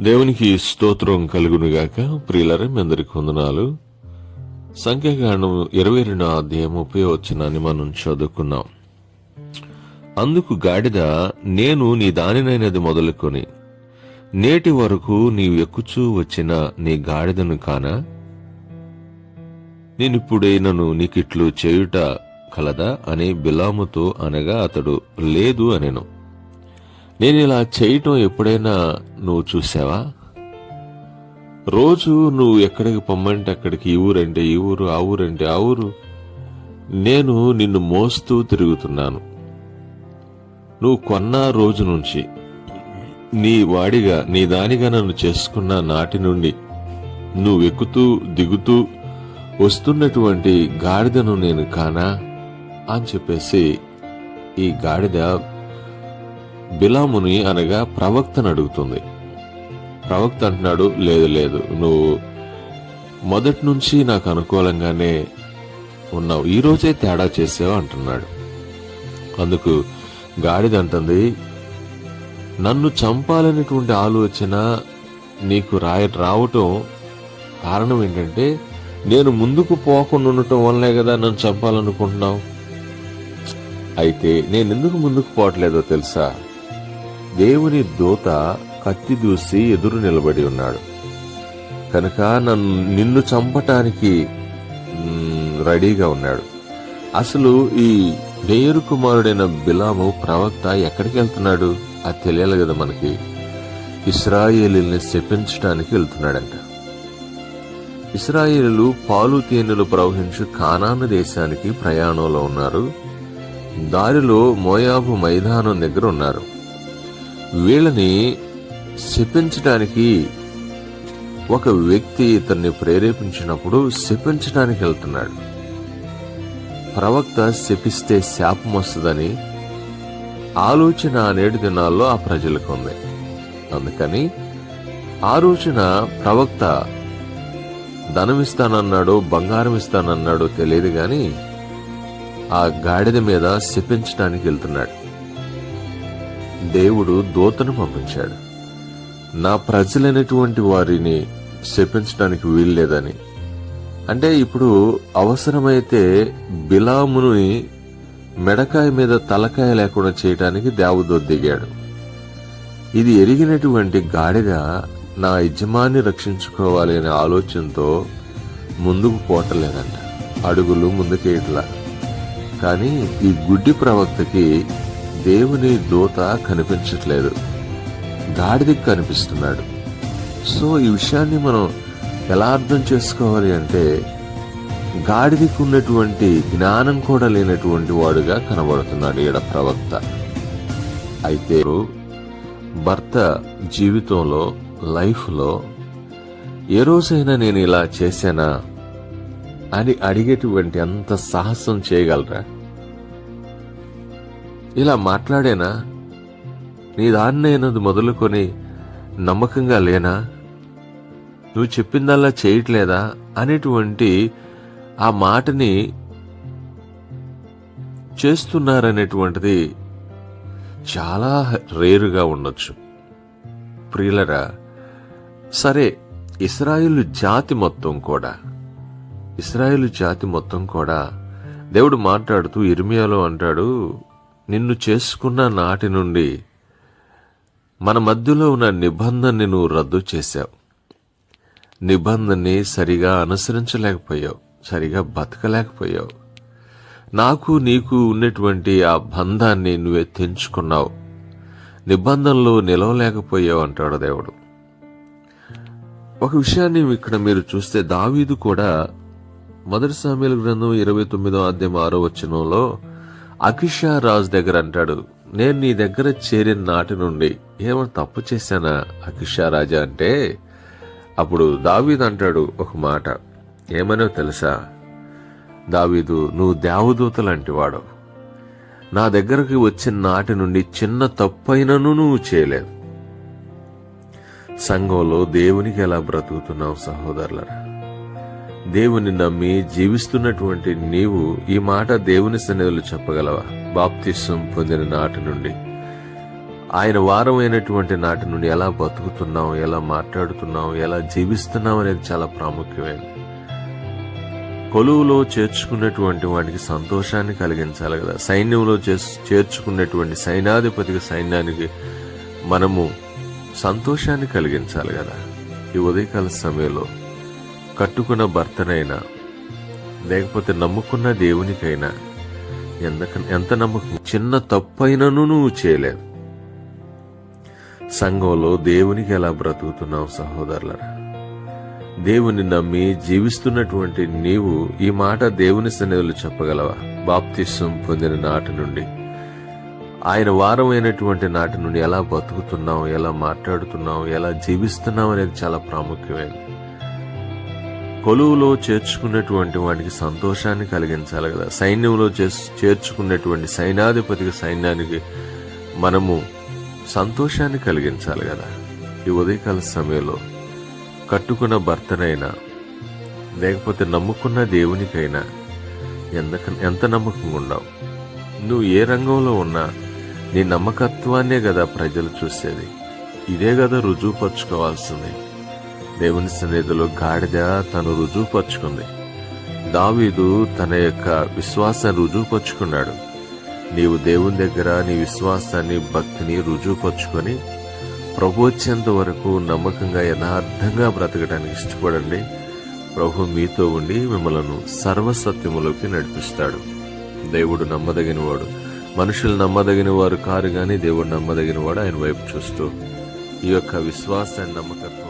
దేవునికి స్తోత్రం కలుగునుగాక. ప్రియులరే మీ అందరికి వందనాలు. సంఖ్యాకాండం ఇరవై రెండు అధ్యాయం ముప్పై వచ్చినాన్ని మనం చదువుకున్నాం. అందుకు గాడిద నేను నీ దానినైనది మొదలుకొని నేటి వరకు నీవు ఎక్కుచూ వచ్చిన నీ గాడిదను కానా నేనిప్పుడైనను నీకిట్లు చేయుట కలదా అని బిలాముతో అనగా అతడు లేదు అనెను. నేను ఇలా చేయటం ఎప్పుడైనా నువ్వు చూసావా? రోజు నువ్వు ఎక్కడికి పొమ్మంటే అక్కడికి ఈ ఊరంటే ఈ ఊరు ఆ ఊరంటే ఆ ఊరు. నేను నిన్ను మోస్తూ తిరుగుతున్నాను. నువ్వు కొన్న రోజు నుంచి నీ వాడిగా నీ దానిగా నన్ను చేసుకున్న నాటి నుండి నువ్వు ఎక్కుతూ దిగుతూ వస్తున్నటువంటి గాడిదను నేను కానా? అని చెప్పేసి ఈ గాడిద బిలాముని అనగా ప్రవక్తను అడుగుతుంది. ప్రవక్త అంటున్నాడు లేదు లేదు నువ్వు మొదటి నుంచి నాకు అనుకూలంగానే ఉన్నావు. ఈరోజే తేడా చేసావు అంటున్నాడు. అందుకు గాడిదంటుంది నన్ను చంపాలనేటువంటి ఆలోచన నీకు రాయ రావటం కారణం ఏంటంటే నేను ముందుకు పోకుండా ఉండటం వల్లే కదా నన్ను చంపాలనుకుంటున్నావు. అయితే నేను ఎందుకు ముందుకు పోవట్లేదో తెలుసా? దేవుని దూత కత్తి దూసి ఎదురు నిలబడి ఉన్నాడు. కనుక నన్ను నిన్ను చంపటానికి రెడీగా ఉన్నాడు. అసలు ఈ నేరు కుమారుడైన బిలాము ప్రవక్త ఎక్కడికి వెళ్తున్నాడు? అది తెలియాలి కదా మనకి. ఇస్రాయేలీల్ని శపించడానికి వెళ్తున్నాడంట. ఇస్రాయేలు పాలు తేనెలు ప్రవహించు కానాను దేశానికి ప్రయాణంలో ఉన్నారు. దారిలో మోయాబు మైదానం దగ్గర ఉన్నారు. వీళ్ళని శపించడానికి ఒక వ్యక్తి ఇతన్ని ప్రేరేపించినప్పుడు శపించడానికి వెళ్తున్నాడు. ప్రవక్త శపిస్తే శాపం వస్తుందని ఆలోచన నేటి దినాల్లో ఆ ప్రజలకు ఉంది. అందుకని ఆ రోజున ప్రవక్త ధనం ఇస్తానన్నాడో బంగారం ఇస్తానన్నాడో తెలియదు గాని ఆ గాడిద మీద శపించడానికి వెళ్తున్నాడు. దేవుడు దూతను పంపించాడు. నా ప్రజలైనటువంటి వారిని శపించడానికి వీల్లేదని అంటే ఇప్పుడు అవసరమైతే బిలాముని మెడకాయ మీద తలకాయ లేకుండా చేయడానికి దేవుడు దిగాడు. ఇది ఎరిగినటువంటి గాడిద నా యజమాన్ని రక్షించుకోవాలి అనే ఆలోచనతో ముందుకు పోటలేదంట. అడుగులు ముందుకేయట్లా. కానీ ఈ గుడ్డి ప్రవక్తకి దేవుని దూత కనిపించట్లేదు. గాడిదకి కనిపిస్తున్నాడు. సో ఈ విషయాన్ని మనం ఎలా అర్థం చేసుకోవాలి అంటే గాడిదికి ఉన్నటువంటి జ్ఞానం కూడా లేనటువంటి వాడుగా కనబడుతున్నాడు ఈడ ప్రవక్త. అయితే భర్త జీవితంలో లైఫ్లో ఏ రోజైనా నేను ఇలా చేశానా అని అడిగేటువంటి అంత సాహసం చేయగలరా? ఇలా మాట్లాడేనా? నీ దాన్నైనది మొదలుకొని నమ్మకంగా లేనా? నువ్వు చెప్పిందల్లా చేయట్లేదా? అనేటువంటి ఆ మాటని చేస్తున్నారనేటువంటిది చాలా రేరుగా ఉండొచ్చు. ప్రియులరా సరే ఇస్రాయిల్ జాతి మొత్తం కూడా ఇస్రాయిల్ జాతి మొత్తం కూడా దేవుడు మాట్లాడుతూ ఇర్మియాలో అంటాడు నిన్ను చేసుకున్న నాటి నుండి మన మధ్యలో ఉన్న నిబంధనని నువ్వు రద్దు చేశావు. నిబంధనని సరిగా అనుసరించలేకపోయావు సరిగా బతకలేకపోయావు. నాకు నీకు ఉన్నటువంటి ఆ బంధాన్ని నువ్వే తెంచుకున్నావు. నిబంధనలు నిలవలేకపోయావు అంటాడు దేవుడు. ఒక విషయాన్ని ఇక్కడ మీరు చూస్తే దావీదు కూడా మొదటి సామ్యుల గ్రంథం ఇరవై తొమ్మిదో అధ్యాయం ఆరో వచనంలో రాజు దగ్గర అంటాడు నేను నీ దగ్గర చేరిన నాటి నుండి ఏమైనా తప్పు చేశానా అకిషా రాజా అంటే? అప్పుడు దావీదు అంటాడు ఒక మాట ఏమనో తెలుసా? దావీదు నువ్వు దేవదూత లాంటి వాడు నా దగ్గరకు వచ్చిన నాటి నుండి చిన్న తప్పైనను నువ్వు చేయలేదు సంఘంలో దేవునికి ఎలా బ్రతుకుతున్నావు సహోదరులరా? దేవుని నమ్మి జీవిస్తున్నటువంటి నీవు ఈ మాట దేవుని సన్నిధిలో చెప్పగలవా? బాప్తిస్వం పొందిన నాటి నుండి. ఆయన వారమైనటువంటి నాటి నుండి ఎలా బతుకుతున్నాం ఎలా మాట్లాడుతున్నాం ఎలా జీవిస్తున్నాం అనేది చాలా ప్రాముఖ్యమైనది. కొలువులో చేర్చుకున్నటువంటి వాడికి సంతోషాన్ని కలిగించాలి కదా. సైన్యంలో చేర్చుకున్నటువంటి సైన్యాధిపతికి సైన్యానికి మనము సంతోషాన్ని కలిగించాలి కదా. ఈ ఉదయకాల సమయంలో కట్టుకున్న భర్తనైనా లేకపోతే నమ్ముకున్న దేవునికైనా ఎంత ఎంత నమ్మకం? చిన్న తప్పైనను నువ్వు చేయలేదు సంఘంలో దేవునికి ఎలా బ్రతుకుతున్నావు సహోదరులరా? దేవుని నమ్మి జీవిస్తున్నటువంటి నీవు ఈ మాట దేవుని సన్నిధిలో చెప్పగలవా? బాప్తిస్వం పొందిన నాటి నుండి ఆయన వారమైనటువంటి నాటి నుండి ఎలా బతుకుతున్నావు ఎలా మాట్లాడుతున్నావు ఎలా జీవిస్తున్నాం అనేది చాలా ప్రాముఖ్యమైనది. కొలువులో చేర్చుకున్నటువంటి వాడికి సంతోషాన్ని కలిగించాలి కదా. సైన్యంలో చేర్చుకున్నటువంటి సైనాధిపతికి సైన్యానికి మనము సంతోషాన్ని కలిగించాలి కదా. ఈ ఉదయకాల సమయంలో కట్టుకున్న భర్తనైనా లేకపోతే నమ్ముకున్న దేవునికైనా ఎంత ఎంత నమ్మకంగా ఉన్నావు నువ్వు ఏ రంగంలో ఉన్నా నీ నమ్మకత్వాన్నే కదా ప్రజలు చూసేది. ఇదే కదా రుజువుపరుచుకోవాల్సింది. దేవుని సన్నిధిలో గాడిద తను రుజువుపరుచుకుంది. దావీదు తన యొక్క విశ్వాసాన్ని రుజువుపరుచుకున్నాడు. నీవు దేవుని దగ్గర నీ విశ్వాసాన్ని భక్తిని రుజువుపరుచుకొని ప్రభు వచ్చేంత వరకు నమ్మకంగా యథార్థంగా బ్రతకడానికి ఇష్టపడండి. ప్రభు మీతో ఉండి మిమ్మలను సర్వసత్యములోకి నడిపిస్తాడు. దేవుడు నమ్మదగినవాడు. మనుషులు నమ్మదగిన వారు కారు గాని దేవుడు నమ్మదగిన వాడు ఆయన వైపు చూస్తూ ఈ యొక్క విశ్వాసాన్ని నమ్మకత్వం